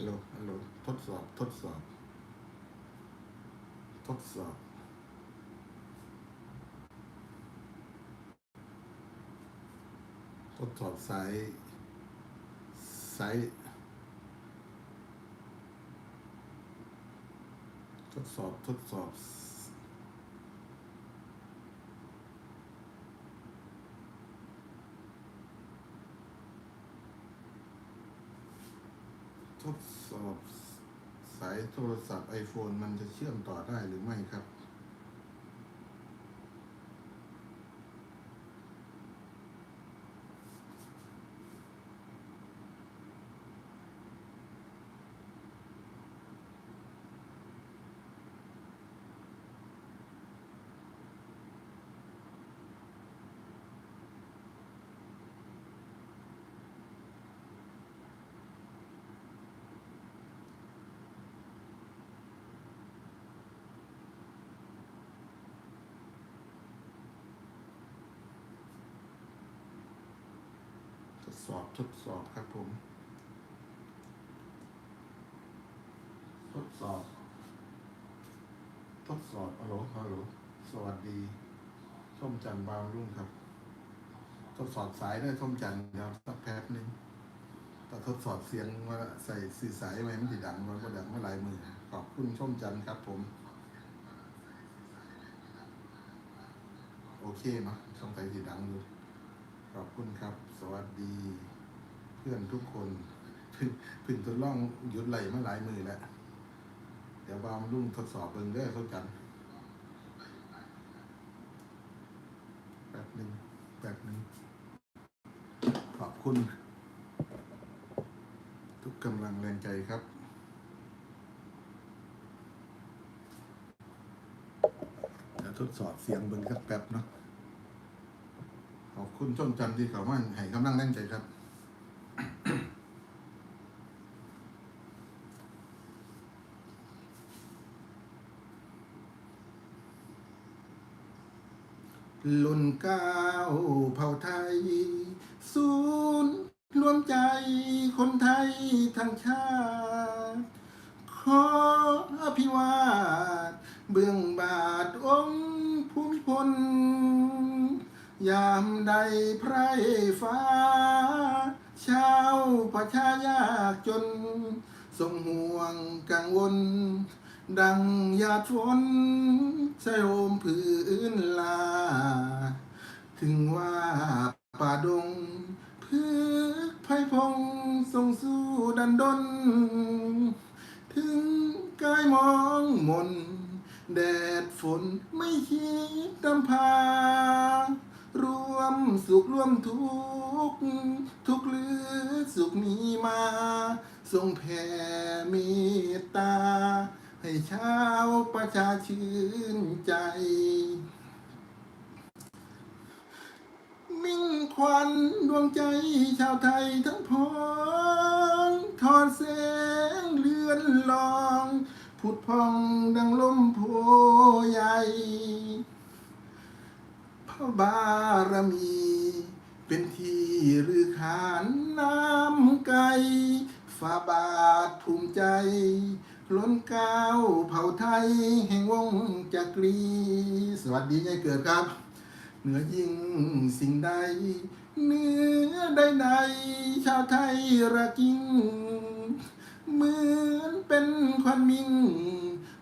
ฮัลโหลฮัลโหลทดสอบทดสอบ ทดสอบ ทดสอบสายสายทดสอบทดสอบ ทดสอบสายโทรศัพท์ iPhone มันจะเชื่อมต่อได้หรือไม่ครับ ทด สอบทดสอบครับผม ทดสอบ ทดสอบฮัลโหลฮัลโหลสวัสดีส้มจันทร์บางรุ่งครับ ทดสอบสายได้ส้มจันทร์ครับสักแป๊บนึงแต่ทดสอบเสียงว่าใส่สื่อสายไหมมันจะดังมันก็ดังเมื่อลายมือขอบคุณส้มจันทร์ครับผม โอเคเนาะช่องไทยสีดังอยู่ขอบ คุณครับ สวัสดี เพื่อนทุกคนพึ่งเพึ่งทดลองหยุดไหลมาหลายมือแล้ว เดี๋ยวบามรุ่งทดสอบเบิ่งเด้อเข้ากันแป๊บหนึ่งแป๊บหนึ่งขอบคุณ ทุกกำลังแรงใจครับเดี๋ยวทดสอบเสียงเบิ่งสักแป๊บเนาะ คุณช่องจันที่เขามาให้กำลังแรงใจครับ ลุนเก้าวเผ่าไทย ศูนย์รวมใจคนไทยทั้งชาติขออภิวาทเบื้องบาทองค์ภูมิพล ยามใดไพรฟ้าชาวประชายากจนทรงห่วงกังวล ดังหยาดฝนใส่โอมผืนลา ถึงว่าป่าดงพึกไพพงทรงสู้ดันดน ถึงกายมองมน แดดฝนไม่คิดกำพา ร่วมสุขร่วมทุกข์ทุกหรือสุขมีมา ทรงแผ่เมตตา ให้ชาวประชาชื่นใจ มิ่งควันดวงใจชาวไทยทั้งพ้องทอดแสงเลือนลอง ผุดพองดังลมโพใหญ่ บารมี เป็นที่รือขานน้ำไกลฝ่าบาทภูมิใจ ล้นเก้าวเผ่าไทย แห่งวงจักรี สวัสดียายเกิดครับ เหนือยิ่งสิ่งใดเหนือใดใดชาวไทยระกิงเหมือนเป็นควันมิง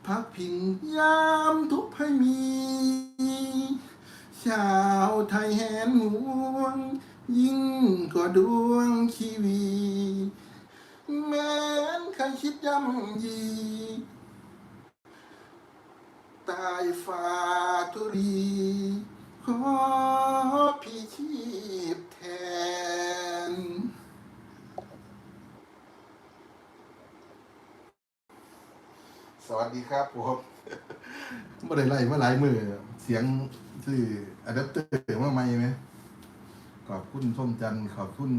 พักพิงยามทุกข์ภัยมี ชาวไทยแหนหวง ยิ่งกว่าดวงชีวีแม้นใครคิดย่ำยีตายฟ้าทุรีขอพี่ชีพแทน สวัสดีครับผม ไม่ได้ไล่มาหลายมือเสียง ซื้ออะแดปเตอร์มาไม่ไหมขอบคุณส้มจันขอบคุณ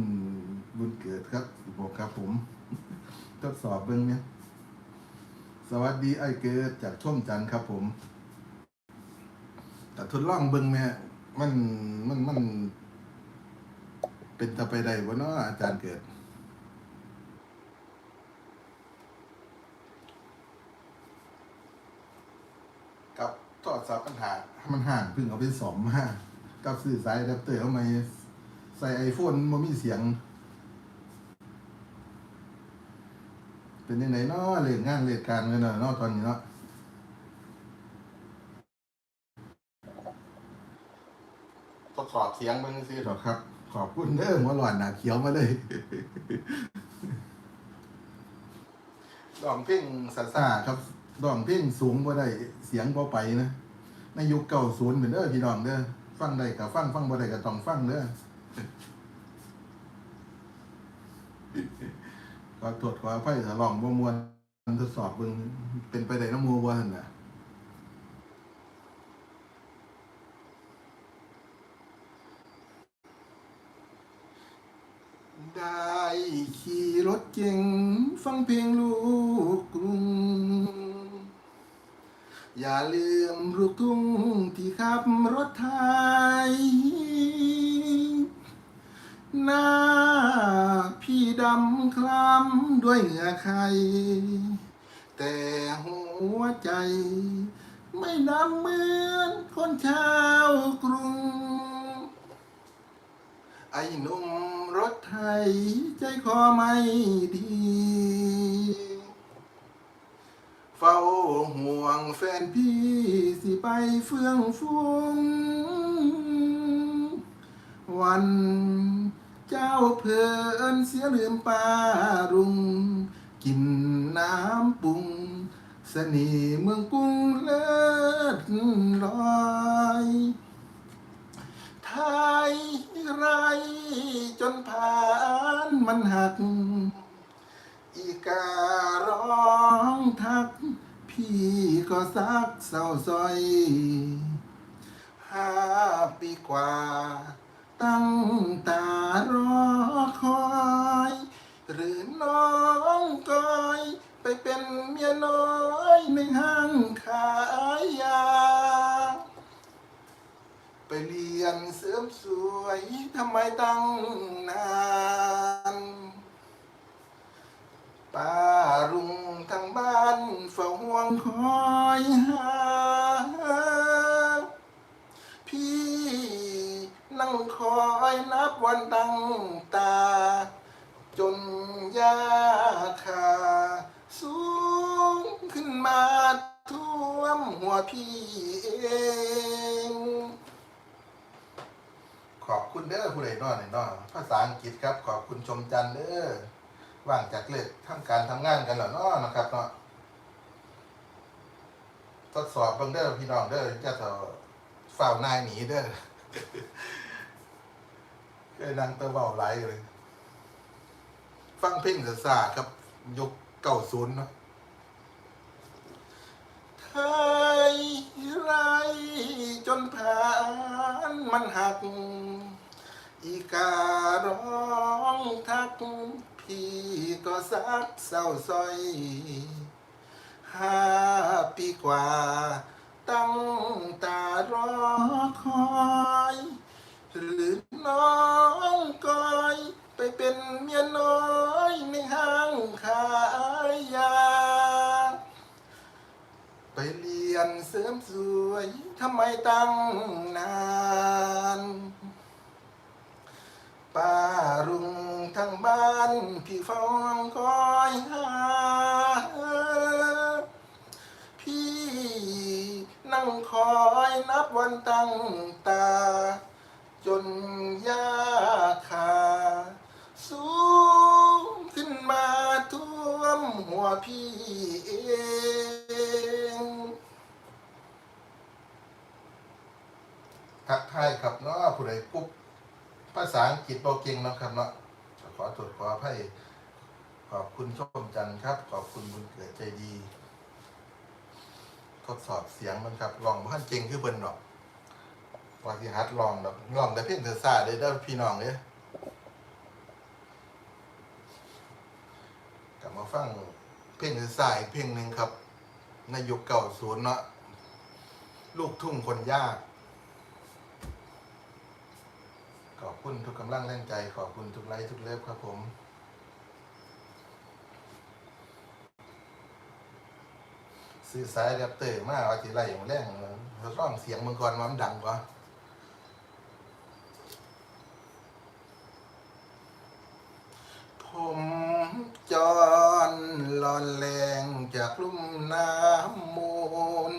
บุญเกิดครับบอกครับผม ทดสอบเบื้องเนี้ยสวัสดีไอ้เกิดจากส้มจันครับผม แต่ทดลองเบื้องแม่มันมันมัน เป็นตะไปใดวะเนาะอาจารย์เกิดกับทอดสอบปัญหา มันห่างเพึ่งเอาไปสอมมากับสื่อสายอะแดปเตอร์เข้ามาใส่ไอโฟนมันมีเสียง เป็นยังไงเนาะเรื่องงานเรื่องการกันเนาะเนาะตอนนี้เนาะทดสอบเสียงเบิ่งซิหรอครับ ขอบคุณเด้อหัวหลอนหนาเขียวมาเลยดองเพ่งซาซาครับดองเพ่งสูงบ่ได้เสียงบ่ไปนะ ในยุคเก่าศูนย์เป็นเด้อพี่น้องเด้อฟังได้ก็ฟังฟังบ่ได้ก็ต้องฟังเด้อก็ตรวจขออภัยถ้าลองบ่มวนทดสอบเบิ่งเป็นไปได้น้ำมูบ่นั่นน่ะได้ขี่รถเก่งฟังเพลงลู อย่าลืมลูกทุ่งที่ขับรถไทย หน้าพี่ดำคล้ำด้วยเหงื่อใครแต่หัวใจ ไม่ดำเหมือนคนชาวกรุง ไอ้หนุ่มรถไทยใจคอไม่ดี เฝ้าห่วงแฟนพี่สิไปเฟื่องฟุ้งวันเจ้าเพลินเสียลืมปารุง กินน้ำปรุงเสน่ห์เมืองกรุงเลย ซักเศร้าซอย ตา จนยาคา สูงขึ้นมาท่วมหัวพี่เอง ขอบคุณเด้อผู้ใดนอนในนอนภาษาอังกฤษครับ ขอบคุณชมจันเด้อว่างจากเลิกทำการทำงานกันเหรอเนาะนะครับเนาะทดสอบเบิ่งเด้อพี่น้องเด้อจะเถอฝ่าวนายหนีเด้อ เคยนั่งตะเบาไหลเลย ฟังเพลงซาครับ ยกเก่าศูนย์เนาะไทยไรจนผ่านมันหัก อีการ้องทัก พี่ก็ซักเศร้าซอยห้าปีกว่า ตั้งตารอคอย หรือน้อง เป็นเมียน้อยในห้างขายยา ไปเรียนเสริมสวยทำไมตั้งนานป้ารุงทั้งบ้านพี่ฟองคอยหา พี่นั่งคอยนับวันตั้งตา จนยาคา สูงขึ้นมาท่วมหัวพี่เองทักทายครับเนาะผู้ใดปุ๊บภาษาอังกฤษบ่เก่งเนาะครับเนาะขอโทษขออภัยขอบคุณชมจันทร์ครับ ขอบคุณบุญเกิดใจดี ทดสอบเสียงมันครับลองบ่ทันเก่งคือเพิ่นดอกว่าสิฮัดลองดอกลองแต่เพียงเธอซาเด้อเด้พี่น้องเด้อ ลับมาฟังเพลงเธอซ่าอีกเพลงหนึ่งครับในยุคเก่าศูนย์เนาะลูกทุ่งคนยาก ขอบคุณทุกกำลังแรงใจ ขอบคุณทุกไลค์ทุกเลิฟครับผมสื่อสายแรปเตอร์มาว่าสิไล่ของแรงเขาร้องเสียงมังกรว่ามันดังกว่า ผมจอนลอนแรงจากลุ่มน้ำมูล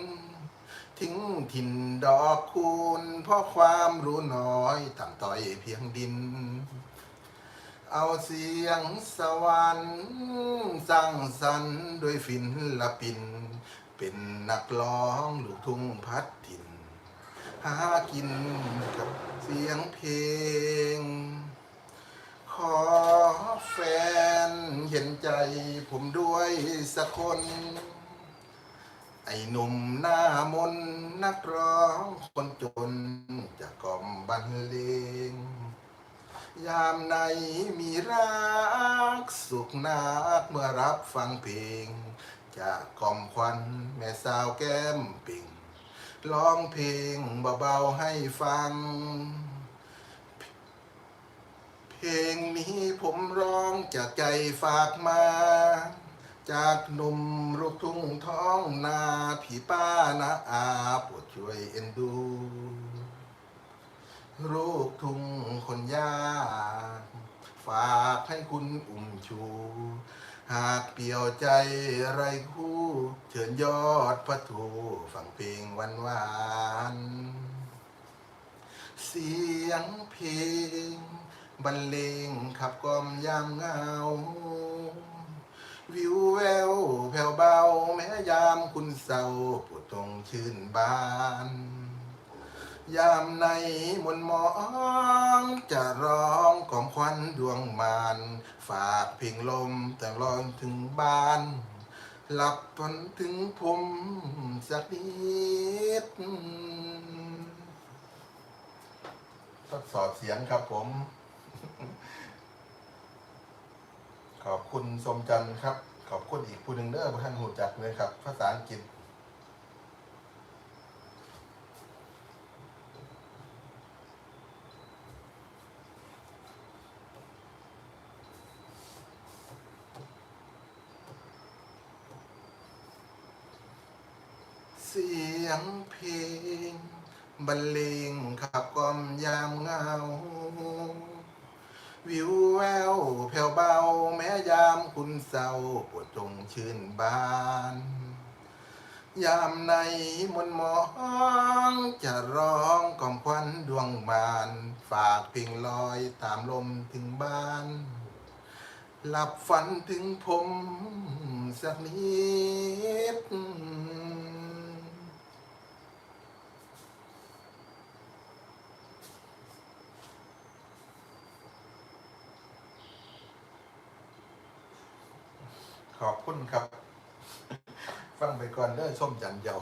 ทิ้งถิ่นดอกคูณเพราะความรู้น้อยต่ำต้อยเพียงดิน เอาเสียงสวรรค์สร้างสรรค์ด้วยฝินละปิน เป็นนักร้องลูกทุ่งพัดถิ่น หากินกับเสียงเพลง ขอแฟนเห็นใจผมด้วยสักคน ไอ้หนุ่มหน้ามนนักร้องคนจนจะกล่อมบรรเลงยามไหนมีรักสุขนักเมื่อรับฟังเพลงจากกล่อมควันแม่สาวแก้มปิ่งร้องเพลงเบาๆให้ฟัง เพลงนี้ผมร้องจากใจฝากมา จากหนุ่มลูกทุ่งท้องนาพี่ป้านาอาโปรดช่วยเอ็นดู ลูกทุ่งคนยากฝากให้คุณอุ่มชู หากเปี่ยวใจไรคู่ เชิญยอดพระทูฟังเพลงหวานหวาน เสียงเพลง บรรเลงขับกล่อมยามเหงา วิวแววแผ่วเบา แม้ยามคุณเศร้าปวดตรงชื่นบาน ยามในมนมองจะร้องของควันดวงมาน ฝากเพลงลมแต่ร้อนถึงบ้านหลับฝันถึงผมสักนิดทดสอบเสียงครับผม ขอบคุณสมจันทร์ครับ ขอบคุณอีกผู้หนึ่งเด้อท่านหูจักเลยครับ ภาษาอังกฤษเสียงเพลงบรรเลงขับกล่อมยามเหงา วิวแววแผ่วเบา แม้ยามคุณเศร้าปวดตรงชื่นบาน ยามในมนมองจะร้องกล่อมควันดวงบาน ฝากเพลงลอยตามลมถึงบ้าน หลับฝันถึงผมสักนิด ขอบคุณครับ ฟังไปก่อนเด้อ ส้มจันเยา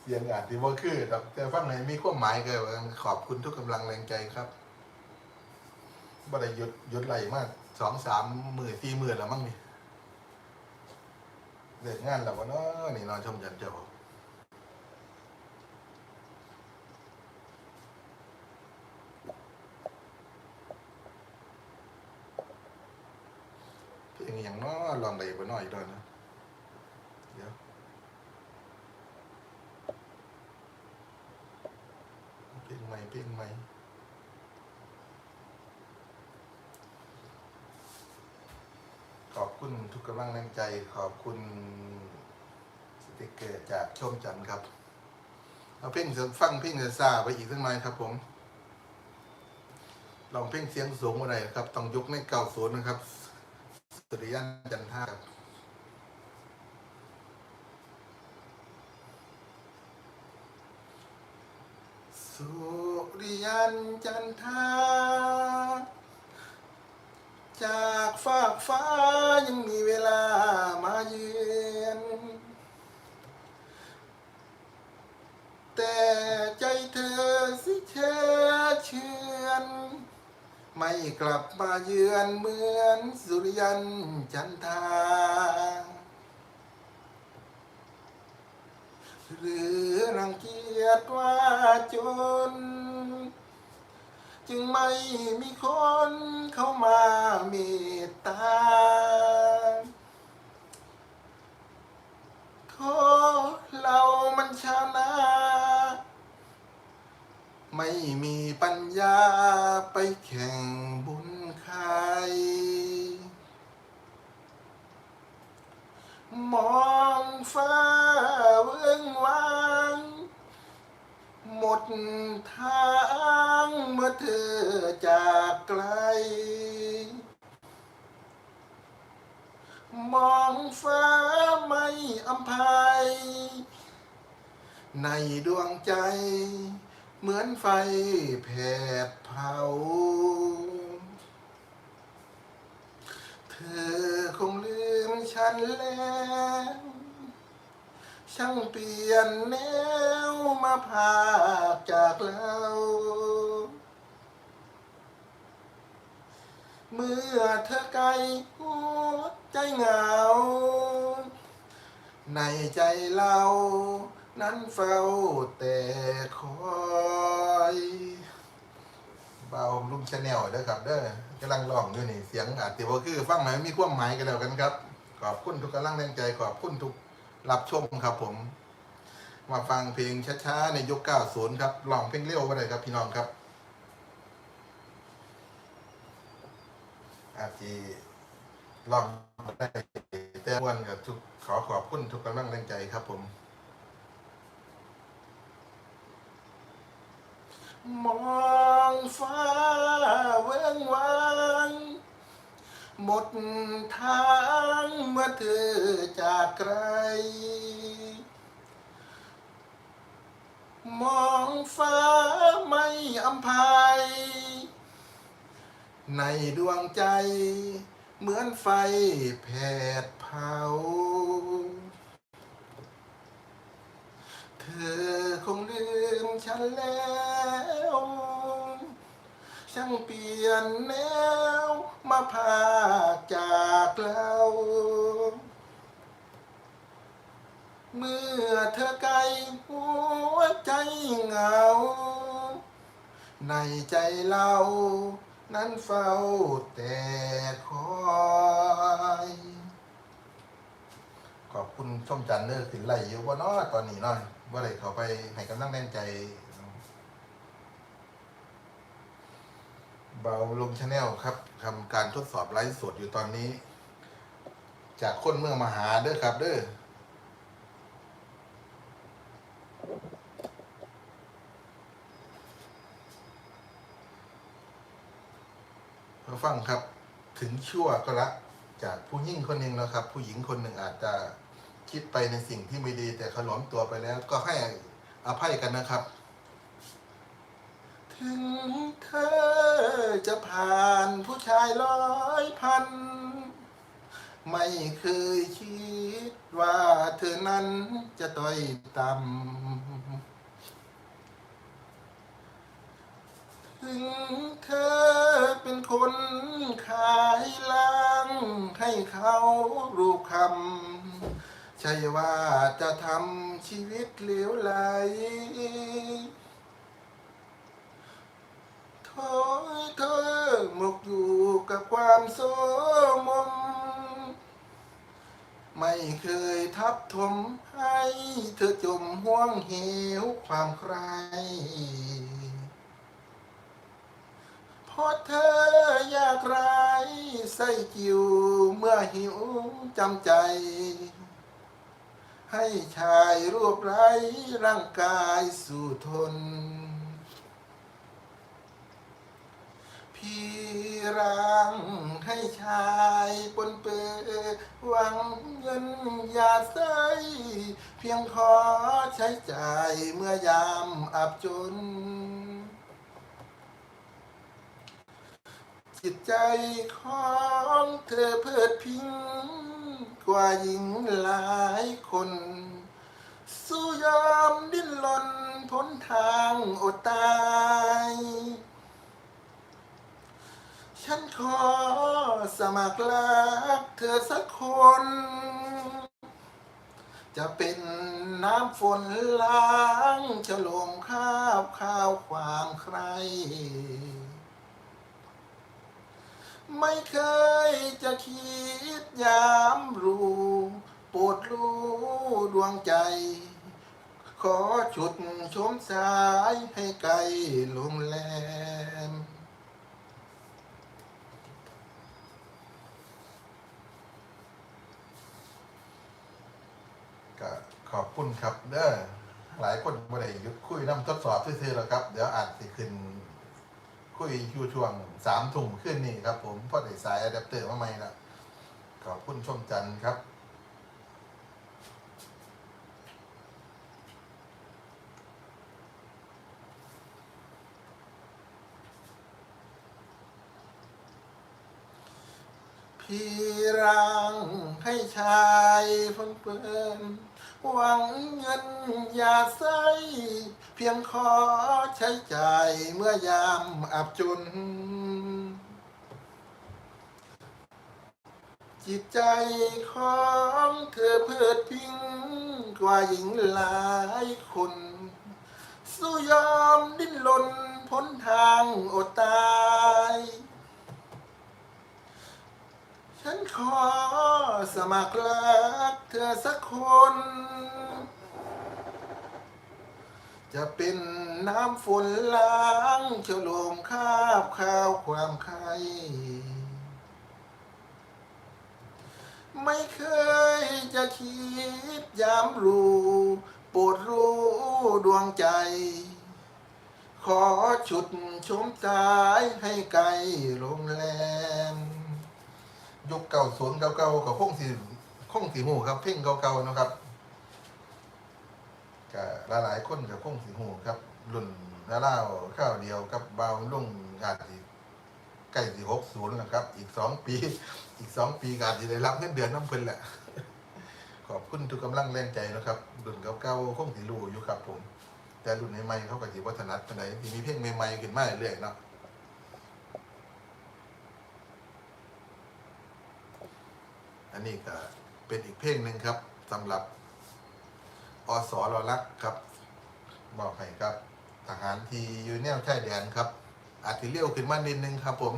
เสียงอาจที่ว่าคือครับแต่ฟังไหนมีความหมายก็ขอบคุณทุกกำลังแรงใจครับบ่ได้หยุดหยุดไหลมากสองสามหมื่นสี่หมื่นแล้วมั้งนี่เลิกงานแล้ววะเนาะนี่นอนชมจันเจ้าเพลงอย่างน้อลองได้บ่น้อยด้วยนะเดี๋ยวเพลง ใหม่เพลงใหม่ขอบคุณทุกกำลังแรงใจขอบคุณสติกเกอร์จากชมจันครับ เอาเพลงฟังเพลงเซาไปอีกสักหน่อยครับผมลองเพลงเสียงสูงมาหน่อยครับ ต้องยกในเก่าศูนย์นะครับ สุริยันจันทราครับสุ ริยันจันทาจากฟากฟ้ายังมีเวลามาเยือนแต่ใจเธอสิเชื่อเชื่อนไม่กลับมาเยือนเหมือนสุริยันจันทาหรือรังเกียจว่าจน จึงไม่มีคนเข้ามาเมตตา ขอเรามันชาวนา ไม่มีปัญญาไปแข่งบุญใคร มองฟ้าเบื้งวาง หมดทางเมื่อเธอจากไกล มองฟ้าไม่อำภัย ในดวงใจเหมือนไฟแผดเผา เธอคงลืมฉันแล้ว ช่างเปลี่ยนแนวมาพาจากเราเมื่อเธอไกลหัวใจเหงา ในใจเรา นั้นเฝ้าแต่คอยเบาลุงชาแนลเด้อครับเด้อกำลังร้องอยู่นี่เสียงอาจจะบ่คือ ฟังไหมายมีความหมายกันแล้วกันครับ ขอบคุณทุกกำลังแรงใจขอบคุณทุก รับชมครับผม มาฟังเพลงช้าๆในยุค90 ครับร้องเพลงเร็วก็ได้ครับพี่น้องครับ อาจจะร้องได้แต่วันกับทุกขอขอบคุณทุกกำลังแรงใจครับผมมองฟ้าเว้งว้าง หมดทางเมื่อเธอจากไกล มองฟ้าไม่อำภัย ในดวงใจเหมือนไฟแผดเผา เธอคงลืมฉันแล้ว ช่างเปลี่ยนแนว มาพาจากเราเมื่อเธอไกลหัวใจเหงา ในใจเรานั้นเฝ้าแต่คอยขอบคุณชมจันทร์เนอร์ขึ้นไหลอยู่ว่าน้อตอนนี้น้อยว่าไรเขาไปให้กำลังแรงใจ เบาลงชาแนลครับทำการทดสอบไลฟ์สดอยู่ตอนนี้ จากคนเมืองมหาเด้อครับเด้อเราฟังครับ ถึงชั่วก็รักจากผู้หญิงคนหนึ่งแล้วครับ ผู้หญิงคนหนึ่งอาจจะคิดไปในสิ่งที่ไม่ดี แต่เขาหลอมตัวไปแล้ว ก็ให้อภัยกันนะครับ ถึงเธอจะผ่านผู้ชายร้อยพัน ไม่เคยคิดว่าเธอนั้นจะต้อยต่ำถึงเธอเป็นคนขายล้างให้เขารูปคำใช่ว่าจะทำชีวิตเหลวไหล โถยเธอหมกอยู่กับความโสมม ไม่เคยทับถมให้เธอจมห่วงเหวความใครเพราะเธออยากไรใส่กิวเมื่อหิวจำใจ ให้ชายรูปไรร่างกายสู่ทน พี่รังให้ชายปนเปื้อหวังเงินอย่าใส่เพียงขอใช้จ่ายเมื่อยามอับจน จิตใจของเธอเพิดพิงกว่าหญิงหลายคน สู้ยอมดิ้นรนพ้นทางอดตาย ฉันขอสมัครรักเธอสักคน จะเป็นน้ำฝนล้างฉลมข้าวข้าวความใคร ไม่เคยจะคิดยามรู้โปรดรู้ดวงใจ ขอชุดชมสายให้ไกลโรงแรม ก็ ขอบคุณครับเด้อหลายคนบ่ได้หยุดคุยน้ำทดสอบซื่อๆแล้วครับ เดี๋ยวอาจสิขึ้น คุยอยู่ช่วงสามทุ่มขึ้นนี่ครับ ผมเพราะได้สายอะแดปเตอร์มาใหม่ละขอบคุณชมจันทร์ครับ พี่รังให้ชายเพิ่งเปิน หวังเงินอย่าใส่เพียงขอใช้จ่ายเมื่อยามอับจน จิตใจของเธอเพิดพิงกว่าหญิงหลายคน สู้ยอมดิ้นรนพ้นทางอดตาย ฉันขอสมัครรักเธอสักคน จะเป็นน้ำฝนล้างเชโลมคาบข้าวความใครไม่เคยจะคิดยามรู้โปรดรู้ดวงใจ ขอชุดชมสายให้ไกลโรงแรม ยุคเก่าสวนเก่าๆกับคงสีคงสีหูครับเพ่งเก่าๆนาะครับก็หลายๆคนกับคงสีหูครับรุ่นนาเล่าข้าวเดียวกับเบาลุ่งอาจสิใกล้สี่หกศูนย์แล้วครับ อีกสองปี อีกสองปีก็อาจจะได้รับเงินเดือนน้ำเพิ่นแหละ ขอบคุณทุกกำลังแรงใจนะครับรุ่นเก่าๆคงสีรูอยู่ครับผม แต่รุ่นใหม่ๆเขาก็สิวัฒนัดปานใดที่มีเพลงใหม่ๆขึ้นมาเรื่อยๆเนาะ อันนี้ก็เป็นอีกเพลงหนึ่งครับสำหรับอสรลักครับบอกให้ครับ ทหารที่อยู่แนวชายแดนครับ อาจจะเลี้ยวขึ้นมานิดนึงครับ ผม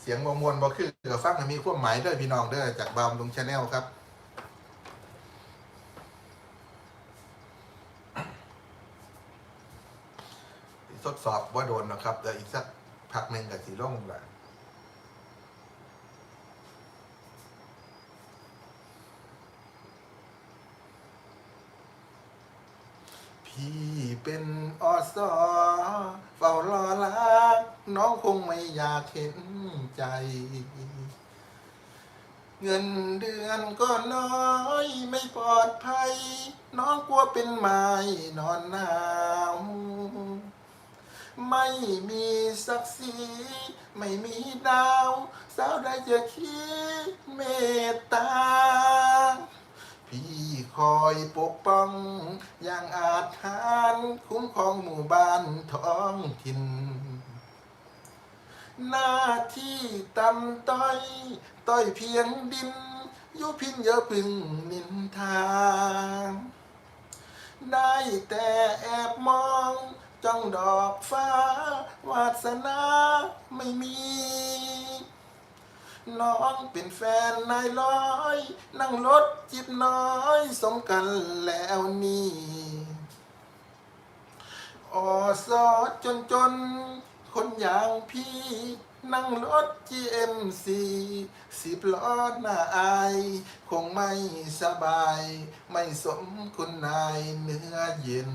เสียงบมวลบอคือกับฟังมีความหมายด้วยพี่น้องเด้อจากบาวลงชาแนลครับทดสอบว่าโดนนะครับเดี๋ยวอีกสักพักหนึ่งกับสีล่งแหละ พี่เป็นอสอเฝ้ารอรัก น้องคงไม่อยากเห็นใจ เงินเดือนก็น้อยไม่ปลอดภัย น้องกลัวเป็นไม้นอนหนาว ไม่มีศักดิ์ศรีไม่มีดาว สาวใดจะคิดเมตตา คอยปกป้อง อย่างอาจทานคุ้มครองหมู่บ้านท้องถิ่น หน้าที่ตำต้อย ต้อยเพียงดิน ยุพินเยอะพึงนินทางได้แต่แอบมองจ้องดอกฟ้าวาสนาไม่มี น้องเป็นแฟนนายร้อย นั่งรถจิบน้อยสมกันแล้วนี่อสอจนจนๆคนอย่างพี่ นั่งรถ GMC สิบล้อหน้าอาย คงไม่สบาย ไม่สมคุณนายเนื้อเย็น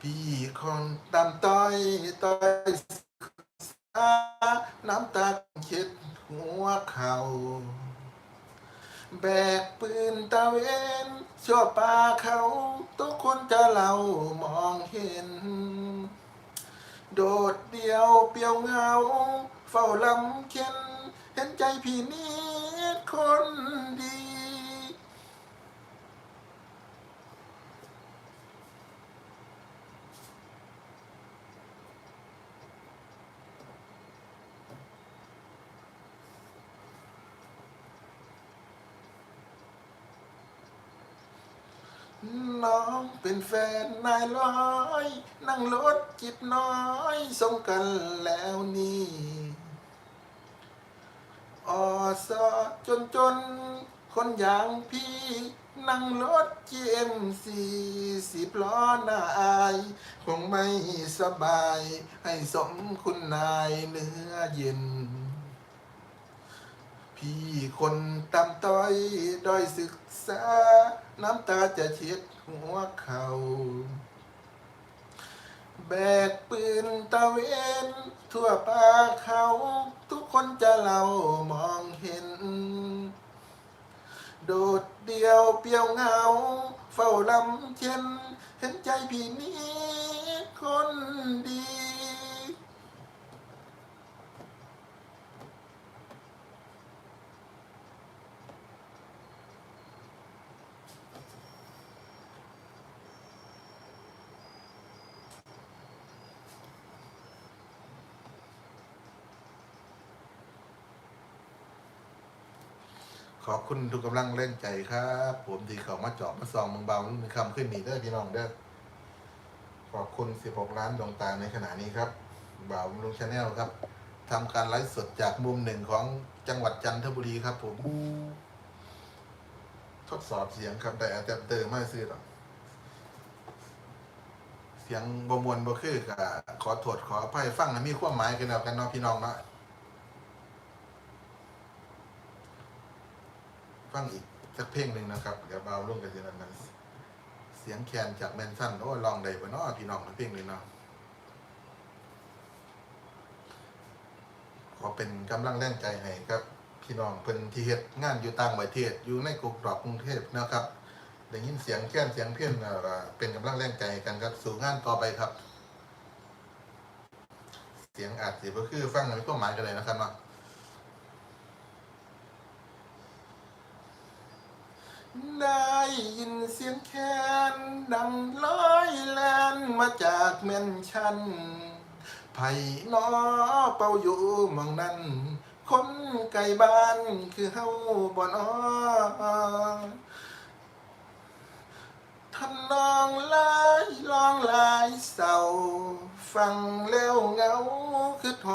พี่คนตำต้อยต้อย น้ำตาเช็ดหัวเขาแบกปืนตะเวนชั่วป่าเขา ทุกคนจะเล่ามองเห็น โดดเดียวเปลี่ยวเหงา เฝ้าลำเข็น เห็นใจพี่นิดคนดี น้องเป็นแฟนนายร้อย นั่งรถจิบน้อยสมกันแล้วนี่อสอจนจนๆคนอย่างพี่ นั่งรถจีเจมสี่สิบล้อหน้าอาย คงไม่สบาย ให้สมคุณนายเนื้อเย็น พี่คนตำต้อยด้อยศึกษา น้ำตาจะเช็ดหัวเขาแบกปืนตะเวนทั่วป่าเขา ทุกคนจะเล่ามองเห็น โดดเดียวเปียวเงา เฝ้าลำเช่น เห็นใจพี่นี้คนดี ขอบคุณทุกกำลังเล่นใจครับ ผมที่เขามาจาะมาซองมึงเบามึงคำขึ้นนี่เด้อพี่น้องเด้อขอบคุณ 16 ล้านดวงตาในขณะนี้ครับบ่าวลุงชาแนลครับทำการไลฟ์สดจากมุมหนึ่งของจังหวัดจันทบุรีครับผม ทดสอบเสียงครับ แต่อาจจะเติมไม่ซื้อหรอกเสียงบมวนบ่คือกับขอโทษขออภัยฟังนะมีความหมายกันแล้วกันเนาะพี่น้องเนาะ ฟังอีกสักเพลงหนึ่งนะครับเดี๋ยวเบาลงกันทีละนั้นเสียงแคนจากแมนสันโอ้ลองได้ปะเนาะพี่น้องเพลงนี้เนาะขอเป็นกำลังแรงใจให้ครับ พี่น้องเพิ่นที่เฮ็ดงานอยู่ต่างประเทศอยู่ในกรุงกรอบกรุงเทพนะครับได้ยินเสียงแค้นเสียงเพี้ยนเป็นกำลังแรงใจกันครับสู่งานต่อไปครับ เสียงอาจสิบ่คือฟังแล้วมีความหมายกันเลยนะครับเนาะ ได้ยินเสียงแคนดังลอยแลนมาจากเมนชันไผ่นอเป่าอยู่มองนั้น คนไกลบ้านคือเฮาบ่นอทำนองลายลองลายเศร้าฟังแล้อง